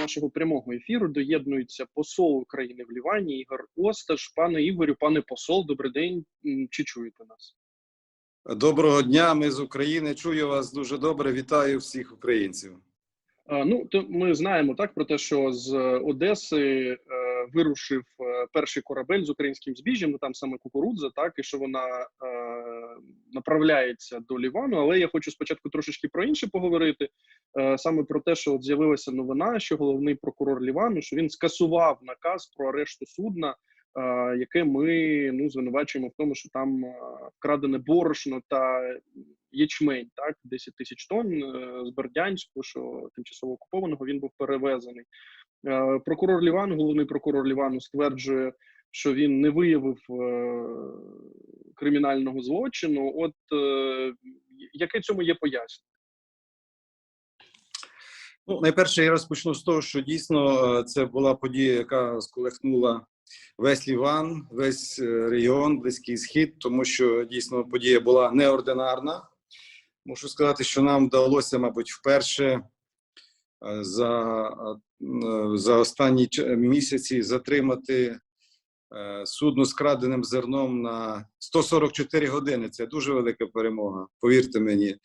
нашого прямого ефіру доєднується посол України в Лівані Ігор Осташ. Пане Ігорю, пане посол, добрий день. Чи чуєте нас? Доброго дня, ми з України. Чую вас дуже добре. Вітаю всіх українців. А, Ну, то ми знаємо так про те, що з Одеси е, вирушив е, перший корабель з українським збіжжям, ну там саме кукурудза, так і що вона е, направляється до Лівану. Але я хочу спочатку трошечки про інше поговорити. Е, саме про те, що от з'явилася новина, що головний прокурор Лівану, що він скасував наказ про арешту судна, е, яке ми ну звинувачуємо в тому, що там е, вкрадене борошно та ячмень, так 10 тисяч тонн е, з Бердянську, що тимчасово окупованого він був перевезений. Е, Прокурор Лівану, головний прокурор Лівану, стверджує, що він не виявив е, кримінального злочину. От яке цьому є пояснення? Ну, найперше, я розпочну з того, що дійсно це була подія, яка сколихнула весь Ліван, весь регіон, Близький Схід, тому що дійсно подія була неординарна. Мушу сказати, що нам вдалося, мабуть, вперше е, за, е, за останні місяці затримати е, судно з краденим зерном на 144 години. Це дуже велика перемога, повірте мені.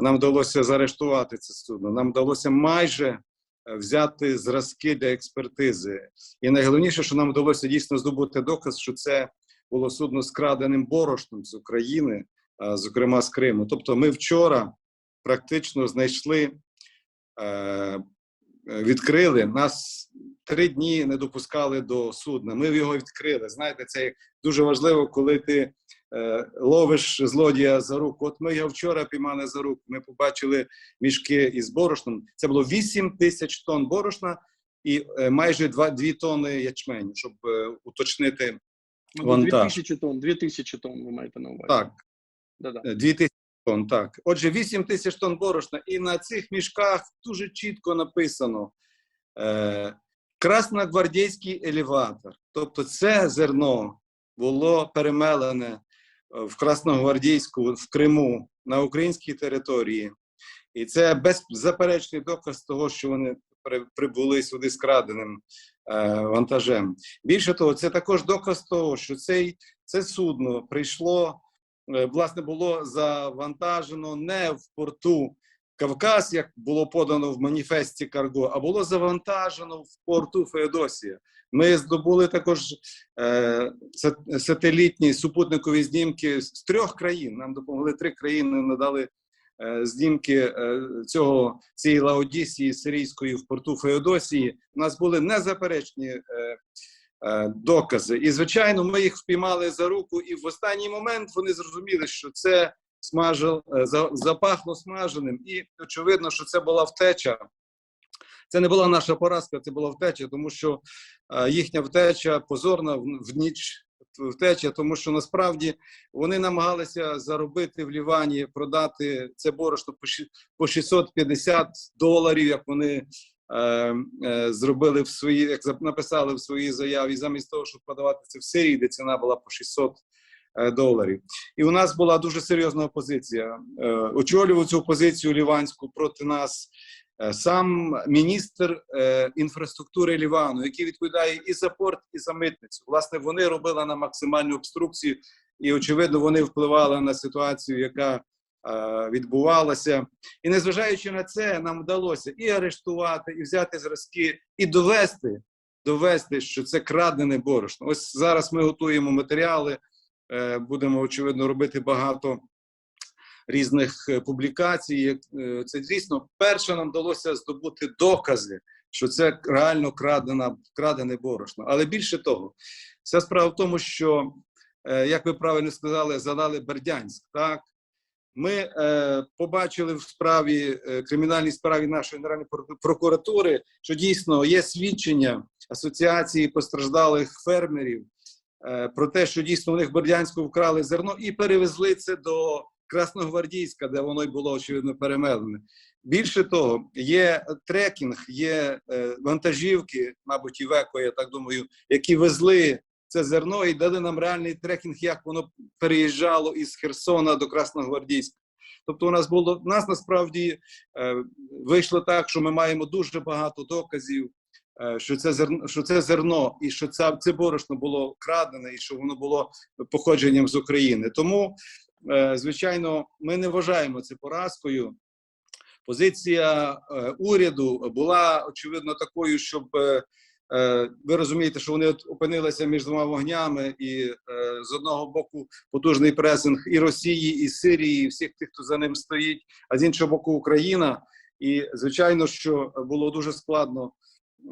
Нам вдалося заарештувати це судно. Нам вдалося майже взяти зразки для експертизи. І найголовніше, що нам вдалося дійсно здобути доказ, що це було судно з краденим борошном з України, зокрема з Криму. Тобто, ми вчора практично знайшли, е, відкрили нас. Три дні не допускали до судна. Ми його відкрили. Знаєте, це дуже важливо, коли ти е, ловиш злодія за руку. От ми його вчора піймали за руку. Ми побачили мішки із борошном. Це було 8 тисяч тонн борошна і е, майже 2, 2 тонни ячменю, щоб е, уточнити Ну, Вантаж. 2000 тонн, 2000 тонн ви маєте на увазі. так. Да-да. Е, 2 тисячі тонн, так. Отже, 8 тисяч тонн борошна, і на цих мішках дуже чітко написано е, красногвардійський елеватор. Тобто, це зерно було перемелене е, в Красногвардійську, в Криму, на українській території. І це беззаперечний доказ того, що вони при- прибули сюди з краденим е, вантажем. Більше того, це також доказ того, що цей, це судно прийшло е, власне було завантажено не в порту Кавказ, як було подано в маніфесті Карго, а було завантажено в порту Феодосія. Ми здобули також е, сателітні супутникові знімки з трьох країн. Нам допомогли три країни, надали е, знімки е, цього цієї Лаодісії сирійської в порту Феодосії. У нас були незаперечні е, е, докази. І, звичайно, ми їх впіймали за руку, і в останній момент вони зрозуміли, що це смажил, е, за- запахло смаженим, і очевидно, що це була втеча. Це не була наша поразка, це була втеча, тому що е, їхня втеча позорна в, ніч втеча, тому що насправді вони намагалися заробити в Лівані, продати це борошно по ші- по 650 доларів, як вони е, е, зробили в свої, як написали в своїй заяві, замість того, щоб продавати це в Сирії, де ціна була по 600 е, доларів. І у нас була дуже серйозна опозиція. Е, очолював цю опозицію ліванську проти нас е, сам міністр е, інфраструктури Лівану, який відповідає і за порт, і за митницю. Власне, вони робили на максимальну обструкцію, і очевидно, вони впливали на ситуацію, яка е, відбувалася. І незважаючи на це, нам вдалося і арештувати, і взяти зразки, і довести, довести, що це крадене борошно. Ось зараз ми готуємо матеріали, е, будемо очевидно робити багато різних е, публікацій. Це дійсно перше нам вдалося здобути докази, що це реально крадена, крадене борошно. Але більше того, вся справа в тому, що, як ви правильно сказали, задали Бердянськ. Так ми е, побачили в справі е, кримінальній справі нашої генеральної прокуратури- що дійсно є свідчення асоціації постраждалих фермерів е, про те, що дійсно у них в Бердянську вкрали зерно і перевезли це до Красногвардійська, де воно й було очевидно перемелене. Більше того, є трекінг, є е, вантажівки, мабуть, Івеко, я так думаю, які везли це зерно і дали нам реальний трекінг, як воно переїжджало із Херсона до Красногвардійська. Тобто, у нас було у нас насправді е, вийшло так, що ми маємо дуже багато доказів, е, що це зерно, що це зерно, і що це, це борошно було крадене, і що воно було походженням з України. Тому, е, звичайно, ми не вважаємо це поразкою. Позиція е, уряду була очевидно такою, щоб е, ви розумієте, що вони опинилися між двома вогнями, і е, з одного боку потужний пресинг і Росії, і Сирії, і всіх тих, хто за ним стоїть, а з іншого боку, Україна. І звичайно, що було дуже складно.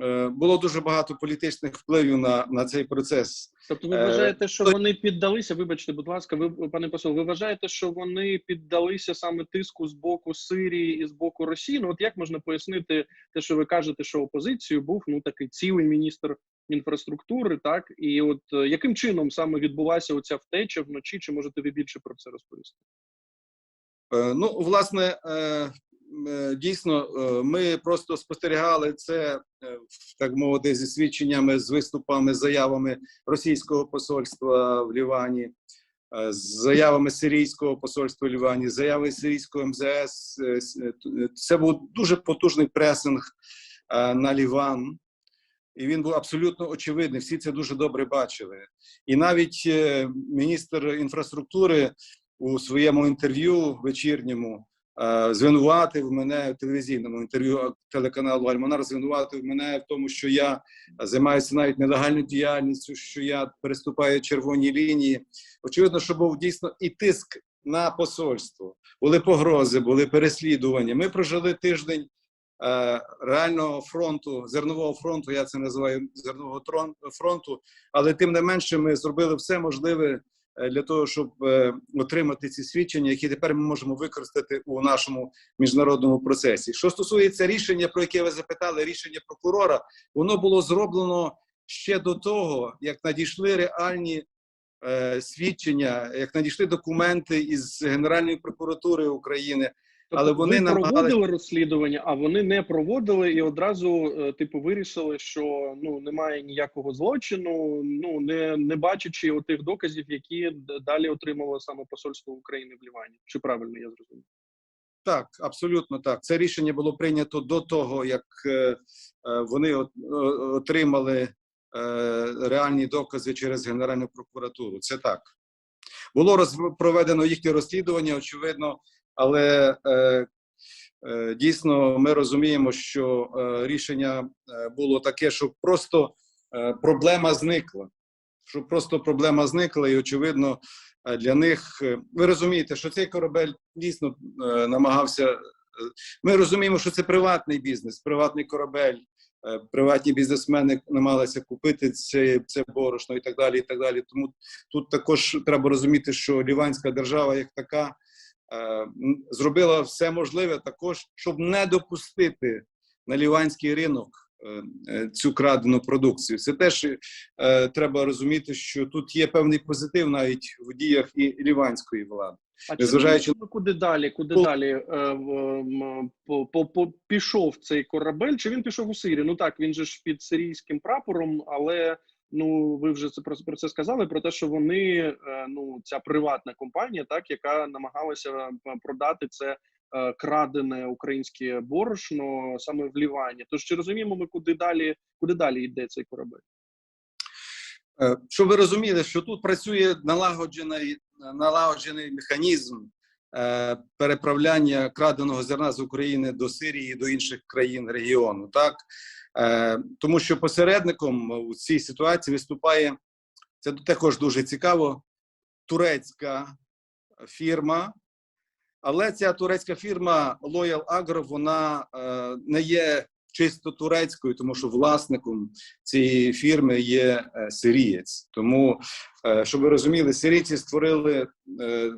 Е, Було дуже багато політичних впливів на, на цей процес. Тобто, ви Е, вважаєте, що вони піддалися? Вибачте, будь ласка, ви пане посол, ви вважаєте, що вони піддалися саме тиску з боку Сирії і з боку Росії? Ну от як можна пояснити те, що ви кажете, що опозицією був ну такий цілий міністр інфраструктури, так і от е, яким чином саме відбулася оця втеча вночі? Чи можете ви більше про це розповісти? Ну, власне, дійсно, е, ми просто спостерігали це, е, так мовити, зі свідченнями, з виступами, з заявами російського посольства в Лівані, е, з заявами сирійського посольства в Лівані, заяви сирійського МЗС. Е, е, е, Це був дуже потужний пресинг е, на Ліван. І він був абсолютно очевидний. Всі це дуже добре бачили. І навіть е, міністр інфраструктури у своєму інтерв'ю вечірньому е, звинуватив мене в телевізійному інтерв'ю телеканалу Альманар. Звинуватив мене в тому, що я займаюся навіть нелегальною діяльністю, що я переступаю червоні лінії. Очевидно, що був дійсно і тиск на посольство. Були погрози, були переслідування. Ми прожили тиждень. е, Реального фронту, зернового фронту, я це називаю зернового фронту, але тим не менше ми зробили все можливе е, для того, щоб е, отримати ці свідчення, які тепер ми можемо використати у нашому міжнародному процесі. Що стосується рішення, про яке ви запитали, рішення прокурора, воно було зроблено ще до того, як надійшли реальні е, свідчення, як надійшли документи із Генеральної прокуратури України. Але Тобто вони ви проводили розслідування, а вони не проводили і одразу, е, типу, вирішили, що ну немає ніякого злочину, ну не, не бачачи отих доказів, які далі отримало саме посольство України в Лівані. Чи правильно я зрозумів? Так, абсолютно так. Це рішення було прийнято до того, як е, е, вони отримали реальні докази через Генеральну прокуратуру. Це так. Було проведено їхнє розслідування, очевидно, але е, е, дійсно ми розуміємо, що е, рішення було таке, що просто проблема зникла. Що просто проблема зникла, і очевидно, для них ви розумієте, що цей корабель дійсно намагався. Ми розуміємо, що це приватний бізнес, приватний корабель. Приватні бізнесмени намагалися купити це, це борошно і так далі. і так далі. Тому тут також треба розуміти, що Ліванська держава, як така, зробила все можливе також, щоб не допустити на ліванський ринок е, е, цю крадену продукцію. Це теж е, треба розуміти, що тут є певний позитив навіть в діях і ліванської влади. А чи Незважаючи- ви куди далі? Куди Ну, далі е, по, по, по, пішов цей корабель? Чи він пішов у Сирію? Ну так, він же ж під сирійським прапором, але ну ви вже це про, про це сказали. Про те, що вони е, ну ця приватна компанія, так яка намагалася е, продати це. е, Крадене українське борошно саме в Лівані. Тож чи розуміємо ми, куди далі, куди далі йде цей корабель? Щоб ви розуміли, що тут працює налагоджений, налагоджений механізм переправляння краденого зерна з України до Сирії до інших країн регіону. Так? Е, Тому що посередником у цій ситуації виступає це також дуже цікаво. Турецька фірма, але ця турецька фірма Loyal Agro, вона е, не є чисто турецькою, тому що власником цієї фірми є е, сирієць. Тому, е, щоб ви розуміли, сирійці створили е,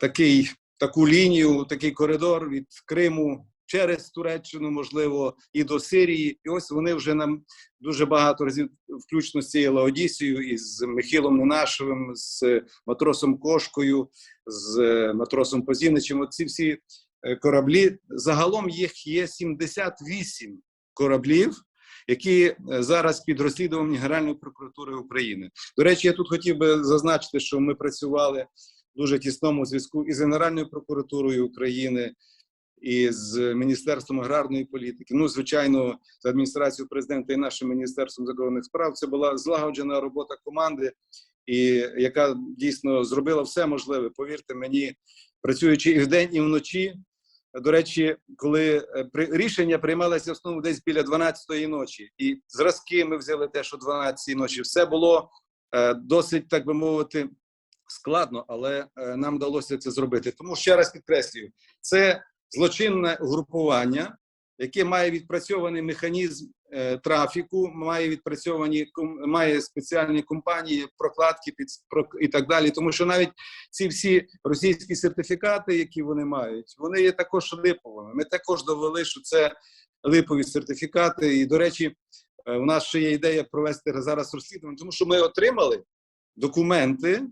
такий, таку лінію, такий коридор від Криму через Туреччину, можливо, і до Сирії. І ось вони вже нам дуже багато разів, включно з цією Лаодісією, і з Михайлом Ненашевим, з матросом Кошкою, з е, матросом Позіничем. Оці всі е, кораблі. Загалом їх є 78 кораблів, які е, зараз під розслідуванням Генеральної прокуратури України. До речі, я тут хотів би зазначити, що ми працювали дуже тісному зв'язку із Генеральною прокуратурою України, і з Міністерством аграрної політики. Ну, звичайно, з адміністрацією президента і нашим міністерством закордонних справ. Це була злагоджена робота команди, і яка дійсно зробила все можливе. Повірте мені, працюючи і вдень, і вночі. До речі, коли е, при- рішення приймалося в основному десь біля 12-ї ночі, і зразки ми взяли теж о 12-й ночі. Все було е, досить, так би мовити, складно, але е, нам вдалося це зробити. Тому ще раз підкреслюю, це злочинне угрупування, яке має відпрацьований механізм е, трафіку, має відпрацьовані має спеціальні компанії, прокладки під і так далі. Тому що навіть ці всі російські сертифікати, які вони мають, вони є також липовими. Ми також довели, що це липові сертифікати. І, до речі, е, у нас ще є ідея провести зараз розслідування, тому що ми отримали документи.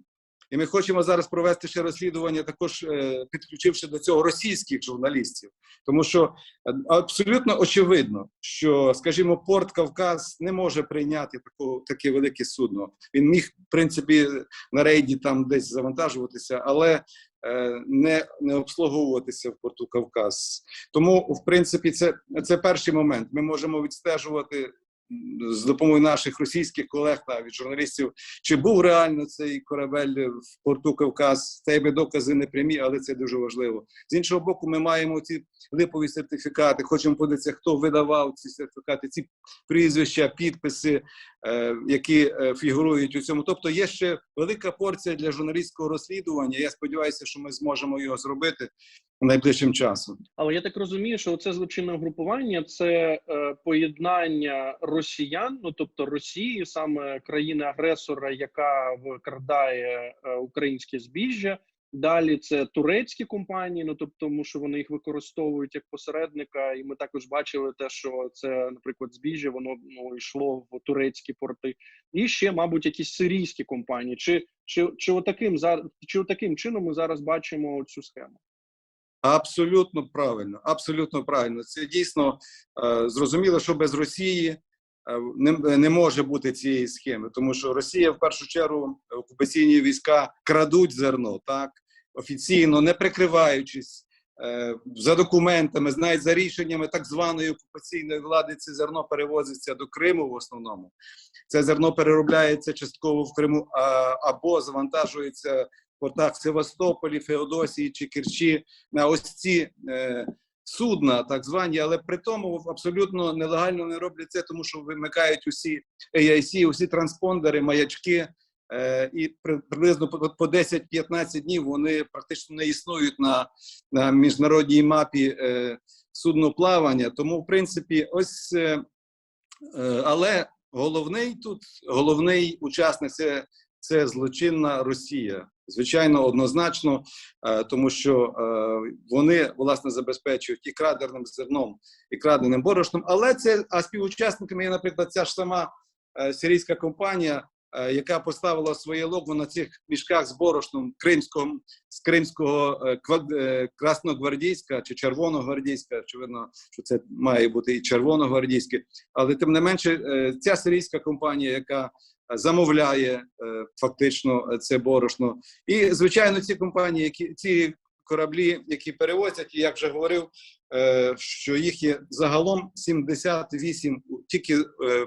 І ми хочемо зараз провести ще розслідування, також е, підключивши до цього російських журналістів, тому що е, абсолютно очевидно, що, скажімо, порт Кавказ не може прийняти таку, таке велике судно. Він міг, в принципі, на рейді там десь завантажуватися, але е, не, не обслуговуватися в порту Кавказ. Тому, в принципі, це, це перший момент. Ми можемо відстежувати з допомогою наших російських колег, навіть журналістів, чи був реально цей корабель в порту Кавказ. Це якби докази не прямі, але це дуже важливо. З іншого боку, ми маємо ці липові сертифікати. Хочемо подивитися, хто видавав ці сертифікати, ці прізвища, підписи, які е, фігурують у цьому. Тобто є ще велика порція для журналістського розслідування. Я сподіваюся, що ми зможемо його зробити найближчим часом. Але я так розумію, що це злочинне групування це е, поєднання росіян, ну тобто Росії, саме країни-агресора, яка викрадає е, українське збіжжя. Далі це турецькі компанії, ну тобто, тому що вони їх використовують як посередника, і ми також бачили те, що це, наприклад, збіжжя, воно ну йшло в турецькі порти, і ще, мабуть, якісь сирійські компанії. Чи чи чи отаким чи отаким чином ми зараз бачимо цю схему? Абсолютно правильно, абсолютно правильно. Це дійсно е, зрозуміло, що без Росії е, не, не може бути цієї схеми, тому що Росія в першу чергу окупаційні війська крадуть зерно, так офіційно, не прикриваючись е, за документами, навіть за рішеннями так званої окупаційної влади, це зерно перевозиться до Криму в основному. Це зерно переробляється частково в Криму а, або завантажується в портах Севастополі, Феодосії чи Керчі на ось ці е, судна, так звані, але при тому абсолютно нелегально не роблять це, тому що вимикають усі AIC, усі транспондери, маячки. Е, і при, приблизно по, по 10-15 днів вони практично не існують на, на міжнародній мапі е, судноплавання. Тому, в принципі, ось е, але головний тут, головний учасник це, це злочинна Росія. Звичайно, однозначно, тому що вони власне забезпечують і краденим зерном, і краденим борошном. Але це а співучасниками є, наприклад, ця ж сама сирійська компанія, яка поставила своє лого на цих мішках з борошном кримського з кримського е, е, красногвардійська чи червоногвардійська. Очевидно, що це має бути і червоногвардійське, але тим не менше, е, ця сирійська компанія, яка замовляє е, фактично е, це борошно. І звичайно, ці компанії, які ці кораблі, які перевозять, і як вже говорив, е, що їх є загалом 78 тільки е,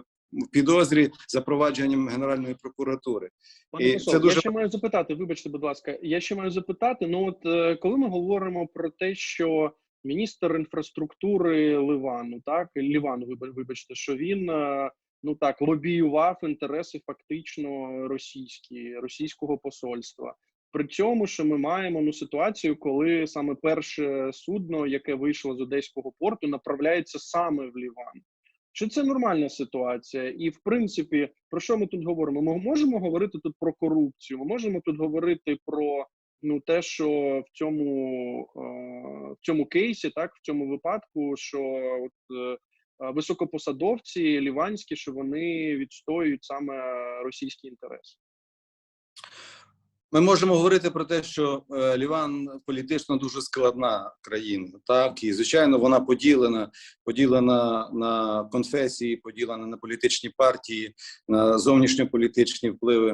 підозрі за провадженням Генеральної прокуратури. Пане І посол, це дуже- я ще маю запитати. Вибачте, будь ласка, я ще маю запитати. Ну, от е, коли ми говоримо про те, що міністр інфраструктури Ливану, так Лівану, виба- вибачте, що він е, ну так лобіював інтереси фактично російські, російського посольства. При цьому, що ми маємо ну ситуацію, коли саме перше судно, яке вийшло з одеського порту, направляється саме в Ліван. Чи це нормальна ситуація? І в принципі, про що ми тут говоримо? Ми можемо говорити тут про корупцію. Ми можемо тут говорити про ну те, що в цьому е, в цьому кейсі, так в цьому випадку, що от е, високопосадовці ліванські, що вони відстоюють саме російські інтереси. Ми можемо говорити про те, що е, Ліван політично дуже складна країна, так і звичайно вона поділена, поділена на конфесії, поділена на політичні партії, на зовнішньополітичні впливи.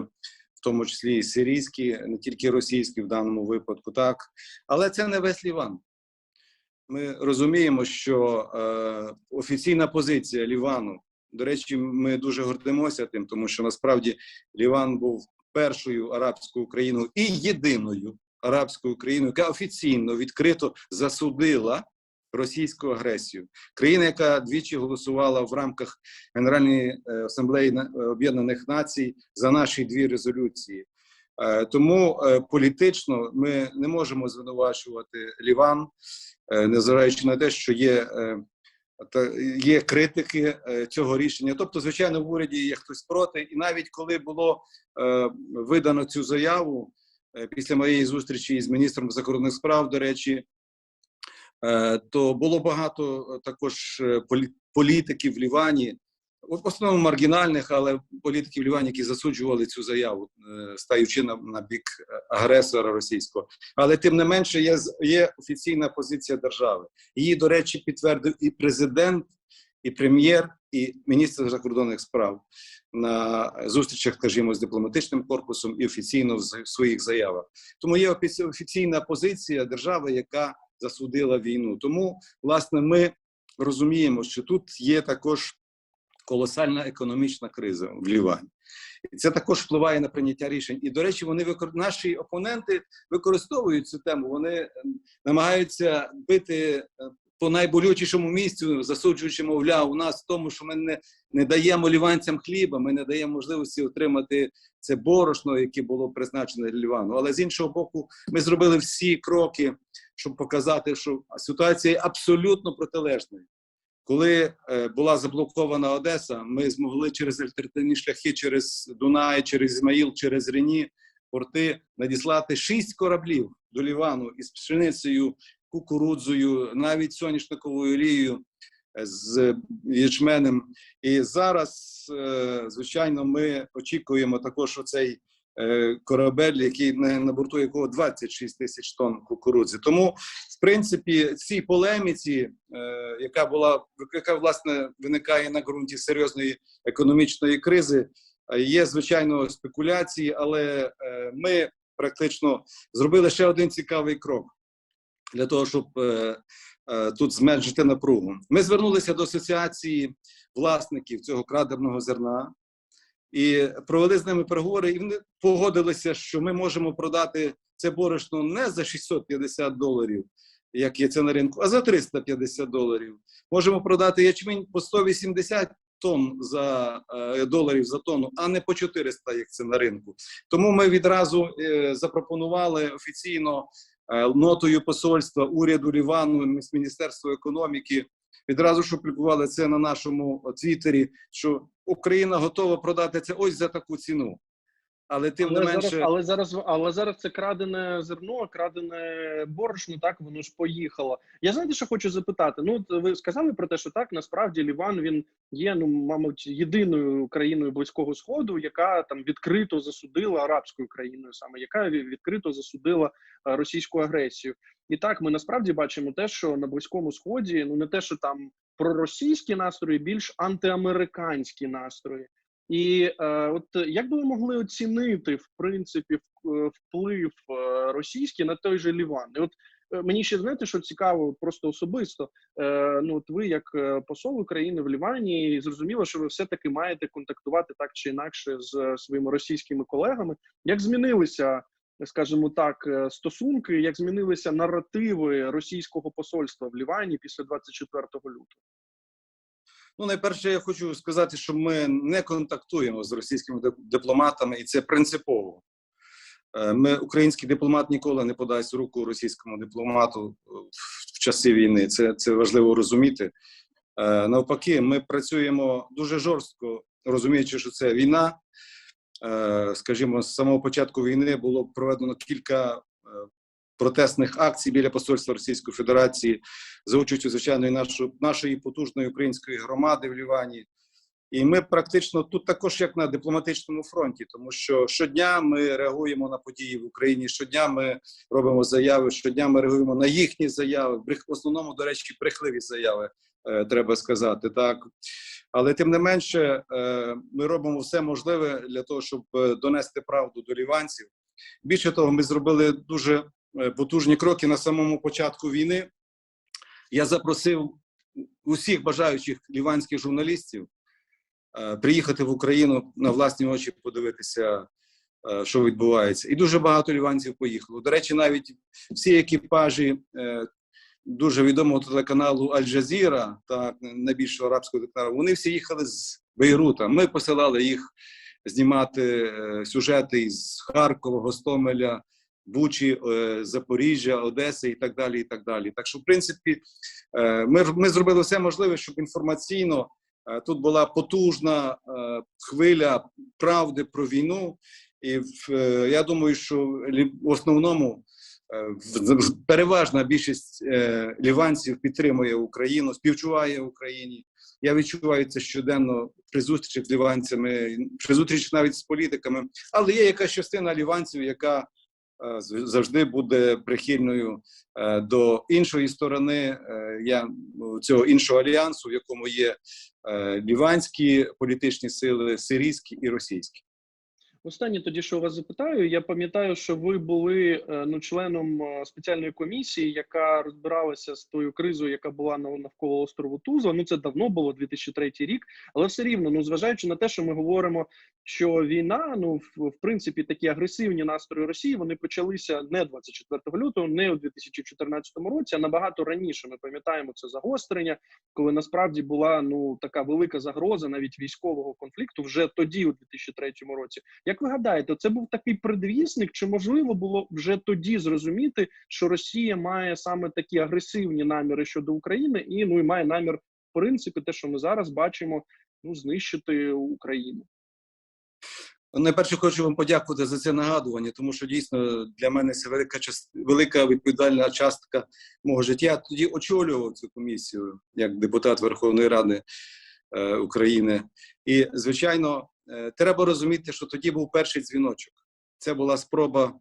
в тому числі і сирійські, не тільки російські в даному випадку, так. Але це не весь Ліван. Ми розуміємо, що е, офіційна позиція Лівану, до речі, ми дуже гордимося тим, тому що насправді Ліван був першою арабською країною і єдиною арабською країною, яка офіційно відкрито засудила російську агресію. Країна, яка двічі голосувала в рамках Генеральної е, асамблеї е, Об'єднаних Націй за наші дві резолюції. Е, Тому політично ми не можемо звинувачувати Ліван, незважаючи на те, що є, є критики е, цього рішення. Тобто, звичайно, в уряді є хтось проти, і навіть коли було е, видано цю заяву е, після моєї зустрічі із міністром закордонних справ, до речі, е, то було багато е, також е, політиків в Лівані, в основному маргінальних, але політиків Лівані, які засуджували цю заяву, е, стаючи на, на бік е, агресора російського. Але тим не менше є, є офіційна позиція держави. Її, до речі, підтвердив і президент, і прем'єр, і міністр закордонних справ на зустрічах, скажімо, з дипломатичним корпусом і офіційно в своїх заявах. Тому є офіці- офіційна позиція держави, яка засудила війну. Тому, власне, ми розуміємо, що тут є також колосальна економічна криза в Лівані. І це також впливає на прийняття рішень. І, до речі, вони викор... наші опоненти використовують цю тему. Вони е, намагаються бити е, по найболючішому місцю, засуджуючи, мовляв, у нас в тому, що ми не, не даємо ліванцям хліба, ми не даємо можливості отримати це борошно, яке було призначене для Лівану. Але з іншого боку, ми зробили всі кроки, щоб показати, що ситуація абсолютно протилежна. Коли е, була заблокована Одеса, ми змогли через альтернативні шляхи, через Дунай, через Ізмаїл, через Рені порти надіслати шість кораблів до Лівану із пшеницею, кукурудзою, навіть соняшниковою олією, е, з ячменем. І зараз, е, звичайно, ми очікуємо також оцей корабель, який на, борту якого 26 тисяч тонн кукурудзи. Тому, в принципі, цій полеміці, е, яка була яка власне виникає на ґрунті серйозної економічної кризи, е, є звичайно спекуляції, але е, ми практично зробили ще один цікавий крок для того, щоб е, е, тут зменшити напругу. Ми звернулися до асоціації власників цього крадерного зерна і провели з ними переговори, і вони погодилися, що ми можемо продати це борошно не за 650 доларів, як є це на ринку, а за 350 доларів. Можемо продати ячмінь по 180 тонн за е, доларів за тонну, а не по 400, як це на ринку. Тому ми відразу е, запропонували офіційно е, нотою посольства уряду Лівану з Міністерства економіки. Відразу ж опублікували це на нашому твіттері, що Україна готова продати це ось за таку ціну. Але тим але, не менше, зараз, але зараз але зараз це крадене зерно, крадене борошно, так воно ж поїхало. Я знаєте, що хочу запитати. Ну, ви сказали про те, що так насправді Ліван він є, ну мабуть, єдиною країною близького сходу, яка там відкрито засудила арабською країною, саме яка відкрито засудила е, російську агресію. І так ми насправді бачимо те, що на близькому сході ну не те, що там проросійські настрої, більш антиамериканські настрої. І е, от як би ви могли оцінити в принципі е, вплив е, російський на той же Ліван? І от е, мені ще знаєте, що цікаво, просто особисто. Е, ну, от ви, як е, посол України в Лівані, зрозуміло, що ви все-таки маєте контактувати так чи інакше з е, своїми російськими колегами. Як змінилися, скажімо так, е, стосунки, як змінилися наративи російського посольства в Лівані після 24 лютого? Ну, найперше, я хочу сказати, що ми не контактуємо з російськими дипломатами, і це принципово. Е, Ми, український дипломат ніколи не подасть руку російському дипломату е, в- часи війни. Це, це важливо розуміти. Е, Навпаки, ми працюємо дуже жорстко, розуміючи, що це війна. Скажімо, з самого початку війни було проведено кілька протестних акцій біля посольства Російської Федерації за участю, звичайно, нашої, нашої потужної української громади в Лівані. І ми практично тут також як на дипломатичному фронті, тому що щодня ми реагуємо на події в Україні. Щодня ми робимо заяви, щодня ми реагуємо на їхні заяви. В основному, до речі, брехливі заяви, е, треба сказати. Так Але тим не менше, е, ми робимо все можливе для того, щоб е, донести правду до ліванців. Більше того, ми зробили дуже потужні кроки на самому початку війни. Я запросив усіх бажаючих ліванських журналістів е, приїхати в Україну на власні очі, подивитися, е, що відбувається. І дуже багато ліванців поїхало. До речі, навіть всі екіпажі е, дуже відомого телеканалу Аль-Джазіра та найбільшого арабського телеканалу, вони всі їхали з Бейрута. Ми посилали їх знімати е, сюжети із Харкова, Гостомеля, Бучі, е, Запоріжжя, Одеси і так далі. І так далі. Так що, в принципі, е, ми, ми зробили все можливе, щоб інформаційно е, тут була потужна хвиля правди про війну. І в- я думаю, що в основному переважна більшість ліванців підтримує Україну, співчуває Україні. Я відчуваю це щоденно при зустрічах з ліванцями, при зустрічах навіть з політиками. Але є якась частина ліванців, яка завжди буде прихильною е, до іншої сторони. е, Я ну, цього іншого альянсу, в якому є е, ліванські політичні сили, сирійські і російські. Останнє тоді, що вас запитаю, я пам'ятаю, що ви були е, ну, членом е, спеціальної комісії, яка розбиралася з тою кризою, яка була навколо острову Тузла. Ну це давно було 2003 рік, але все рівно, ну зважаючи на те, що ми говоримо, що війна, ну в, принципі, такі агресивні настрої Росії, вони почалися не 24 лютого, не у 2014 році, а набагато раніше. Ми пам'ятаємо це загострення, коли насправді була ну така велика загроза навіть військового конфлікту вже тоді, у 2003 році. Як ви гадаєте, це був такий предвісник? Чи можливо було вже тоді зрозуміти, що Росія має саме такі агресивні наміри щодо України, і ну і має намір, в принципі, те, що ми зараз бачимо, ну знищити Україну? Найперше хочу вам подякувати за це нагадування, тому що дійсно для мене це велика част... велика відповідальна частка мого життя. Я тоді очолював цю комісію як депутат Верховної Ради е, України. І, звичайно, е, треба розуміти, що тоді був перший дзвіночок. Це була спроба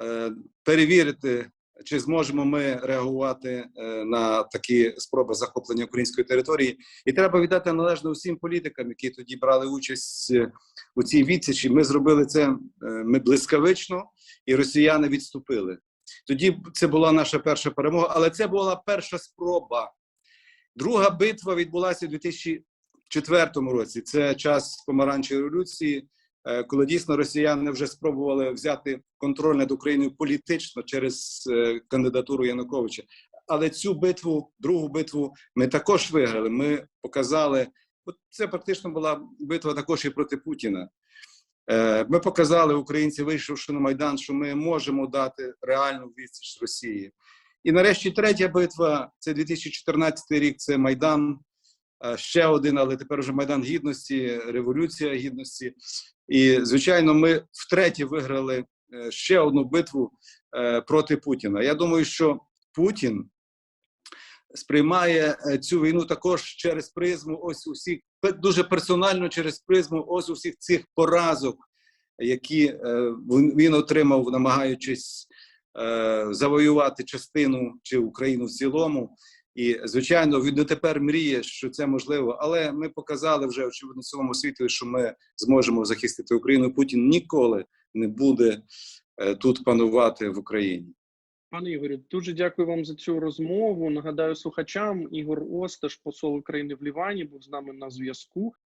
е, перевірити, чи зможемо ми реагувати е, на такі спроби захоплення української території. І треба віддати належне усім політикам, які тоді брали участь е, у цій відсічі. Ми зробили це е, ми блискавично, і росіяни відступили. Тоді це була наша перша перемога, але це була перша спроба. Друга битва відбулася у 2004 році. Це час помаранчевої революції, коли дійсно росіяни вже спробували взяти контроль над Україною політично через е, кандидатуру Януковича. Але цю битву, другу битву, ми також виграли. Ми показали, це практично була битва також і проти Путіна. Е, Ми показали українці, вийшовши на майдан, що ми можемо дати реальну відсіч Росії. І нарешті третя битва це 2014 рік. Це майдан. Е, Ще один, але тепер вже майдан гідності, революція гідності. І звичайно, ми втретє виграли е, ще одну битву е, проти Путіна. Я думаю, що Путін сприймає цю війну також через призму ось усіх дуже персонально через призму ось усіх цих поразок, які він отримав, намагаючись завоювати частину чи Україну в цілому. І звичайно, він дотепер мріє, що це можливо, але ми показали вже очевидно цілому світу, що ми зможемо захистити Україну. Путін ніколи не буде е, тут панувати в Україні. Пане Ігорю, дуже дякую вам за цю розмову. Нагадаю слухачам, Ігор Осташ, посол України в Лівані, був з нами на зв'язку.